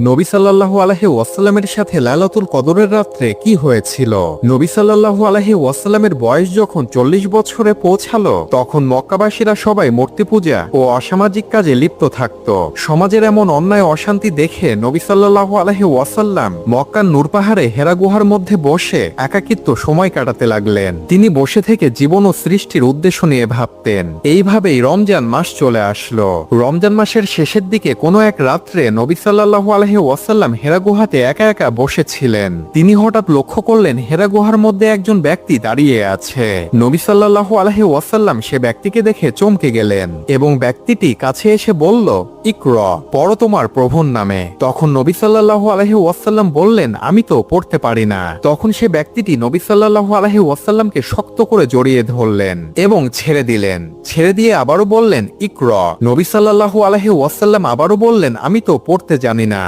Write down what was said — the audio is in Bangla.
নবী সাল্লাল্লাহু আলাইহি ওয়াসাল্লামের সাথে লাইলাতুল কদরের রাত্রে কি হয়েছিল? নবী সাল্লাল্লাহু আলাইহি ওয়াসাল্লামের বয়স যখন চল্লিশ বছরে পৌঁছালো, তখন মক্কাবাসীরা সবাই মূর্তি পূজা ও অসামাজিক কাজে লিপ্ত থাকত। সমাজের এমন অন্যায় অশান্তি দেখে নবী সাল্লাল্লাহু আলাইহি ওয়াসাল্লাম মক্কার নূর পাহাড়ে হেরা গুহার মধ্যে বসে একাকিত্ব সময় কাটাতে লাগলেন। তিনি বসে থেকে জীবন ও সৃষ্টির উদ্দেশ্য নিয়ে ভাবতেন। এইভাবেই রমজান মাস চলে আসলো। রমজান মাসের শেষের দিকে কোনো এক রাত্রে নবী সাল্লাল্লাহু আলাইহি ওয়াসাল্লাম হেরা গুহাতে একা একা বসেছিলেন। তিনি হঠাৎ লক্ষ্য করলেন হেরা গুহার মধ্যে একজন ব্যক্তি দাঁড়িয়ে আছে। নবী সাল্লাল্লাহু আলাইহি ওয়াসাল্লাম সে ব্যক্তিকে দেখে চমকে গেলেন এবং ব্যক্তিটি কাছে এসে বলল, ইকর, পড়ো তোমার প্রভুর নামে। তখন নবী সাল্লাল্লাহু আলাইহি ওয়াসাল্লাম বললেন, আমি তো পড়তে পারি না। তখন সে ব্যক্তিটি নবী সাল্লাল্লাহু আলাইহি ওয়াসাল্লামকে শক্ত করে জড়িয়ে ধরলেন এবং ছেড়ে দিলেন। ছেড়ে দিয়ে আবারও বললেন, ইকর। নবী সাল্লাল্লাহু আলাইহি ওয়াসাল্লাম আবারও বললেন, আমি তো পড়তে জানি না।